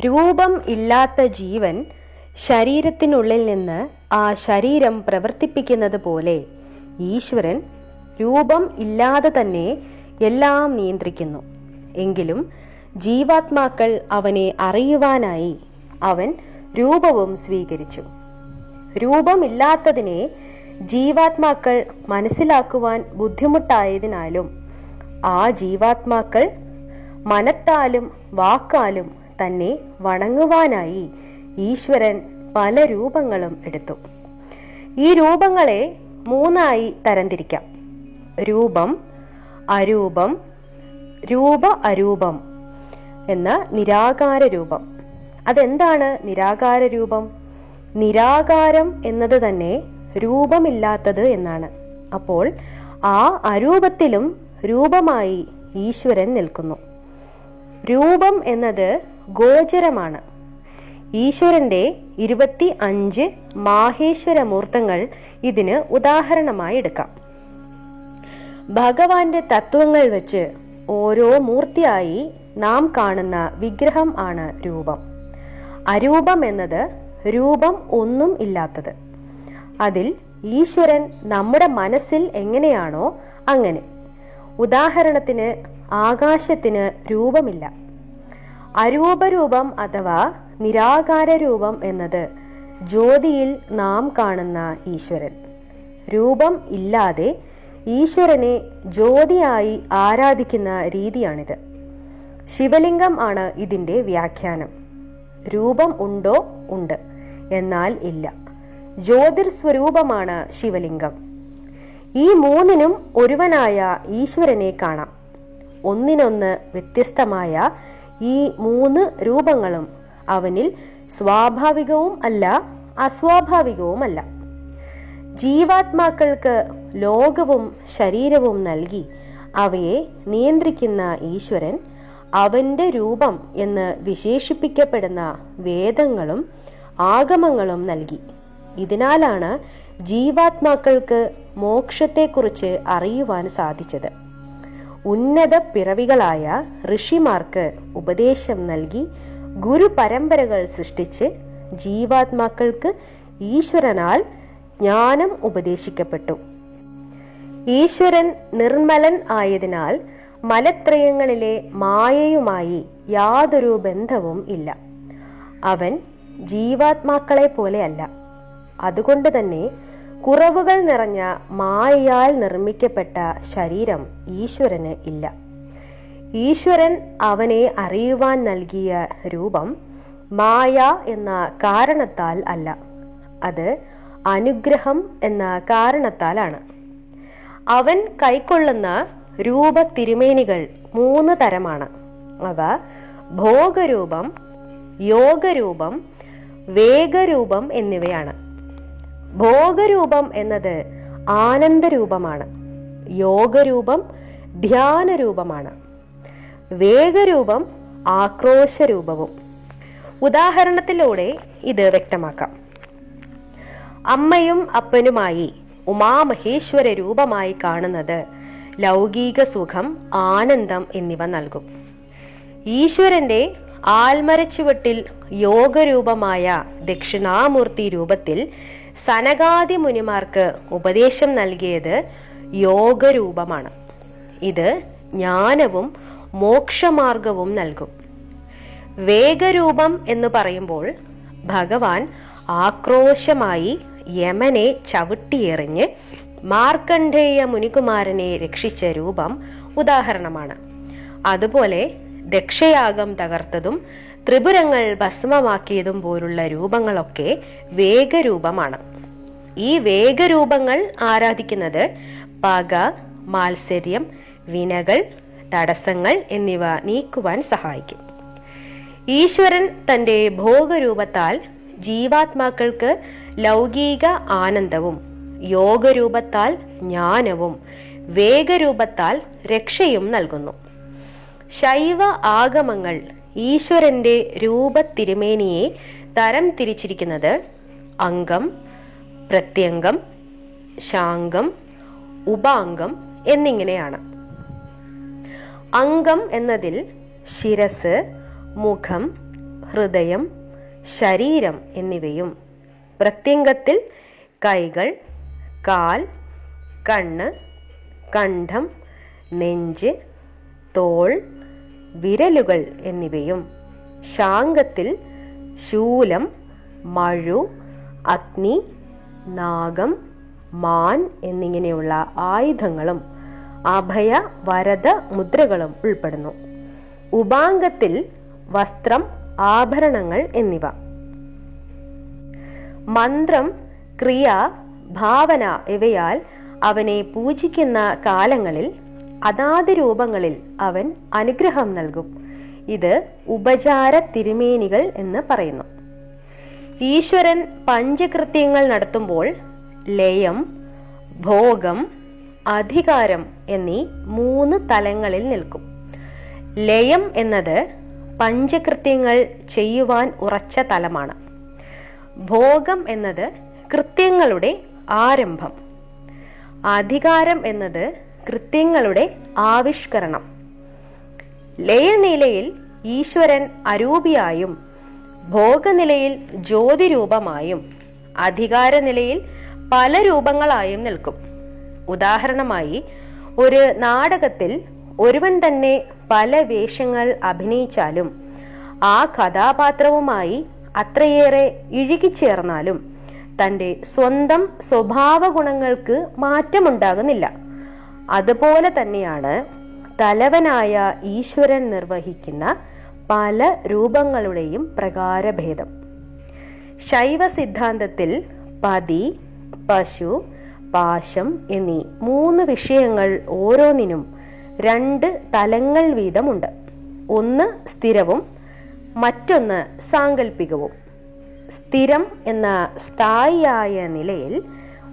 രൂപം ഇല്ലാത്ത ജീവൻ ശരീരത്തിനുള്ളിൽ നിന്ന് ആ ശരീരം പ്രവർത്തിപ്പിക്കുന്നത് പോലെ ഈശ്വരൻ രൂപം ഇല്ലാതെ തന്നെ എല്ലാം നിയന്ത്രിക്കുന്നു. എങ്കിലും ജീവാത്മാക്കൾ അവനെ അറിയുവാനായി അവൻ രൂപവും സ്വീകരിച്ചു. രൂപമില്ലാത്തതിനെ ജീവാത്മാക്കൾ മനസ്സിലാക്കുവാൻ ബുദ്ധിമുട്ടായതിനാലും ആ ജീവാത്മാക്കൾ മനത്താലും വാക്കാലും തന്നെ വണങ്ങുവാനായി ഈശ്വരൻ പല രൂപങ്ങളും എടുത്തു. ഈ രൂപങ്ങളെ മൂന്നായി തരംതിരിക്കാം. രൂപം അരൂപം രൂപ അരൂപം എന്ന നിരാകാര രൂപം. അതെന്താണ് നിരാകാര രൂപം? നിരാകാരം എന്നത് തന്നെ രൂപമില്ലാത്തത് എന്നാണ്. അപ്പോൾ ആ അരൂപത്തിലും രൂപമായി ഈശ്വരൻ നിൽക്കുന്നു. രൂപം എന്നത് ഗോചരമാണ്. ഈശ്വരന്റെ ഇരുപത്തി അഞ്ച് മാഹേശ്വര മൂർത്തങ്ങൾ ഇതിന് ഉദാഹരണമായി എടുക്കാം. ഭഗവാന്റെ തത്വങ്ങൾ വെച്ച് ഓരോ മൂർത്തിയായി നാം കാണുന്ന വിഗ്രഹം ആണ് രൂപം. അരൂപം എന്നത് രൂപം ഒന്നും ഇല്ലാത്തത്. അതിൽ ഈശ്വരൻ നമ്മുടെ മനസ്സിൽ എങ്ങനെയാണോ അങ്ങനെ. ഉദാഹരണത്തിന് ആകാശത്തിന് രൂപമില്ല. അരൂപരൂപം അഥവാ നിരാകാര രൂപം എന്നത് ജ്യോതിയിൽ നാം കാണുന്ന ഈശ്വരൻ. രൂപം ഇല്ലാതെ ഈശ്വരനെ ജ്യോതിയായി ആരാധിക്കുന്ന രീതിയാണിത്. ശിവലിംഗം ആണ് ഇതിന്റെ വ്യാഖ്യാനം. രൂപം ഉണ്ടോ? ഉണ്ട്. എന്നാൽ ഇല്ല. ജ്യോതിർ സ്വരൂപമാണ് ശിവലിംഗം. ഈ മൂന്നിനും ഒരുവനായ ഈശ്വരനെ കാണാം. ഒന്നിനൊന്ന് വ്യത്യസ്തമായ ഈ മൂന്ന് രൂപങ്ങളും അവനിൽ സ്വാഭാവികവും അല്ല അസ്വാഭാവികവുമല്ല. ജീവാത്മാക്കൾക്ക് ലോകവും ശരീരവും നൽകി അവയെ നിയന്ത്രിക്കുന്ന ഈശ്വരൻ അവന്റെ രൂപം എന്ന് വിശേഷിപ്പിക്കപ്പെടുന്ന വേദങ്ങളും ആഗമങ്ങളും നൽകി. ഇതിനാലാണ് ജീവാത്മാക്കൾക്ക് മോക്ഷത്തെക്കുറിച്ച് അറിയുവാൻ സാധിച്ചത്. ഉന്നത പിറവികളായ ഋഷിമാർക്ക് ഉപദേശം നൽകി ഗുരു പരമ്പരകൾ സൃഷ്ടിച്ച് ജീവാത്മാക്കൾക്ക് ഈശ്വരനാൽ ജ്ഞാനം ഉപദേശിക്കപ്പെട്ടു. ഈശ്വരൻ നിർമ്മലൻ ആയതിനാൽ മലത്രയങ്ങളിലെ മായയുമായി യാതൊരു ബന്ധവും ഇല്ല. അവൻ ജീവാത്മാക്കളെ പോലെയല്ല അതുകൊണ്ട് തന്നെ കുറവുകൾ നിറഞ്ഞ മായയാൽ നിർമ്മിക്കപ്പെട്ട ശരീരം ഈശ്വരന് ഇല്ല. ഈശ്വരൻ അവനെ അറിയുവാൻ നൽകിയ രൂപം മായ എന്ന കാരണത്താൽ അല്ല. അത് അനുഗ്രഹം എന്ന കാരണത്താലാണ്. അവൻ കൈക്കൊള്ളുന്ന രൂപ തിരുമേനികൾ മൂന്ന് തരമാണ്. അവ ഭോഗരൂപം യോഗരൂപം വേഗരൂപം എന്നിവയാണ്. ഭോഗരൂപം എന്നത് ആനന്ദരൂപമാണ്. യോഗരൂപം ധ്യാനരൂപമാണ്. വേഗരൂപം ആക്രോശരൂപവും. ഉദാഹരണത്തിലൂടെ ഇത് വ്യക്തമാക്കാം. അമ്മയും അപ്പനുമായി ഉമാമഹേശ്വര രൂപമായി കാണുന്നത് ലൗകിക സുഖം ആനന്ദം എന്നിവ നൽകും. ഈശ്വരന്റെ ആൽമരച്ചുവട്ടിൽ യോഗരൂപമായ ദക്ഷിണാമൂർത്തി രൂപത്തിൽ സനകാദി മുനിമാർക്ക് ഉപദേശം നൽകിയത് യോഗരൂപമാണ്. ഇത് ജ്ഞാനവും മോക്ഷമാർഗവും നൽകും. വേഗരൂപം എന്ന് പറയുമ്പോൾ ഭഗവാൻ ആക്രോശമായി യമനെ ചവിട്ടിയെറിഞ്ഞ് മാർക്കണ്ഡേയ മുനികുമാരനെ രക്ഷിച്ച രൂപം ഉദാഹരണമാണ്. അതുപോലെ ദക്ഷയാഗം തകർത്തതും ത്രിപുരങ്ങൾ ഭസ്മമാക്കിയതും പോലുള്ള രൂപങ്ങളൊക്കെ വേഗരൂപമാണ്. ഈ വേഗരൂപങ്ങൾ ആരാധിക്കുന്നത് പക മാത്സര്യം വിനകൾ തടസ്സങ്ങൾ എന്നിവ നീക്കുവാൻ സഹായിക്കും. ഈശ്വരൻ തന്റെ ഭോഗരൂപത്താൽ ജീവാത്മാക്കൾക്ക് ലൗകിക ആനന്ദവും യോഗരൂപത്താൽ ജ്ഞാനവും വേഗരൂപത്താൽ രക്ഷയും നൽകുന്നു. ശൈവ ആഗമങ്ങൾ ഈശ്വരന്റെ രൂപത്തിരുമേനിയെ തരം തിരിച്ചിരിക്കുന്നത് അംഗം പ്രത്യംഗം ശാംഗം ഉപാംഗം എന്നിങ്ങനെയാണ്. അംഗം എന്നതിൽ ശിരസ് മുഖം ഹൃദയം ശരീരം എന്നിവയും പ്രത്യംഗത്തിൽ കൈകൾ കാൽ കണ്ണ് കണ്ഠം നെഞ്ച് തോൾ വിരലുകൾ എന്നിവയും. ശാങ്കത്തിൽ ശൂലം മഴു അഗ്നി നാഗം മാൻ എന്നിങ്ങനെയുള്ള ആയുധങ്ങളും അഭയ വരദ മുദ്രകളും ഉൾപ്പെടുന്നു. ഉപാംഗത്തിൽ വസ്ത്രം ആഭരണങ്ങൾ എന്നിവ. മന്ത്രം ക്രിയ ഭാവന ഇവയാൽ അവനെ പൂജിക്കുന്ന കാലങ്ങളിൽ അതാത് രൂപങ്ങളിൽ അവൻ അനുഗ്രഹം നൽകും. ഇത് ഉപചാര തിരുമേനികൾ എന്ന് പറയുന്നു. ഈശ്വരൻ പഞ്ചകൃത്യങ്ങൾ നടത്തുമ്പോൾ ലയം ഭോഗം അധികാരം എന്നീ മൂന്ന് തലങ്ങളിൽ നിൽക്കും. ലയം എന്നത് പഞ്ചകൃത്യങ്ങൾ ചെയ്യുവാൻ ഉറച്ച തലമാണ്. ഭോഗം എന്നത് കൃത്യങ്ങളുടെ ആരംഭം. അധികാരം എന്നത് കൃത്യങ്ങളുടെ ആവിഷ്കരണം. ലയനിലയിൽ ഈശ്വരൻ അരൂപിയായും ഭോഗനിലയിൽ ജ്യോതിരൂപമായും അധികാരനിലയിൽ പല രൂപങ്ങളായും നിൽക്കും. ഉദാഹരണമായി ഒരു നാടകത്തിൽ ഒരുവൻ തന്നെ പല വേഷങ്ങൾ അഭിനയിച്ചാലും ആ കഥാപാത്രവുമായി അത്രയേറെ ഇഴുകിച്ചേർന്നാലും തന്റെ സ്വന്തം സ്വഭാവ ഗുണങ്ങൾക്ക് മാറ്റമുണ്ടാകുന്നില്ല. അതുപോലെ തന്നെയാണ് തലവനായ ഈശ്വരൻ നിർവഹിക്കുന്ന പല രൂപങ്ങളുടെയും പ്രകാരഭേദം. ശൈവ സിദ്ധാന്തത്തിൽ പതി പശു പാശം എന്നീ മൂന്ന് വിഷയങ്ങൾ ഓരോന്നിനും രണ്ട് തലങ്ങൾ വീതമുണ്ട്. ഒന്ന് സ്ഥിരവും മറ്റൊന്ന് സാങ്കല്പികവും സ്ഥിരം എന്ന സ്ഥായിയായ നിലയിൽ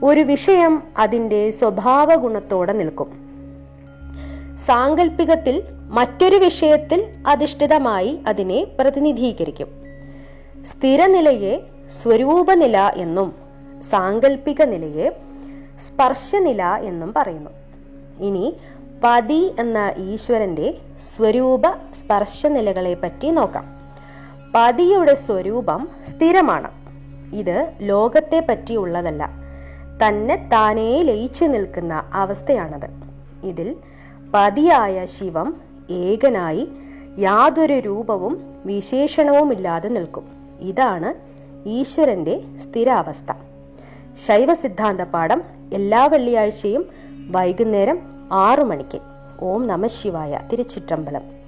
ഒരു വിഷയം അതിന്റെ സ്വഭാവ ഗുണത്തോടെ നിൽക്കും. സാങ്കല്പികത്തിൽ മറ്റൊരു വിഷയത്തിൽ അധിഷ്ഠിതമായി അതിനെ പ്രതിനിധീകരിക്കും. സ്ഥിരനിലയെ സ്വരൂപനില എന്നും സാങ്കല്പിക നിലയെ സ്പർശനില എന്നും പറയുന്നു. ഇനി പതി എന്ന ഈശ്വരന്റെ സ്വരൂപ സ്പർശനിലകളെ പറ്റി നോക്കാം. പതിയുടെ സ്വരൂപം സ്ഥിരമാണ്. ഇത് ലോകത്തെ പറ്റിയുള്ളതല്ല തന്നെ താനേ ലയിച്ചു നിൽക്കുന്ന അവസ്ഥയാണത്. ഇതിൽ പതിയായ ശിവം ഏകനായി യാതൊരു രൂപവും വിശേഷണവുമില്ലാതെ നിൽക്കും. ഇതാണ് ഈശ്വരന്റെ സ്ഥിരാവസ്ഥ. ശൈവ സിദ്ധാന്ത പാഠം എല്ലാ വെള്ളിയാഴ്ചയും വൈകുന്നേരം ആറു മണിക്ക്. ഓം നമ ശിവായ. തിരുച്ചിറ്റമ്പലം.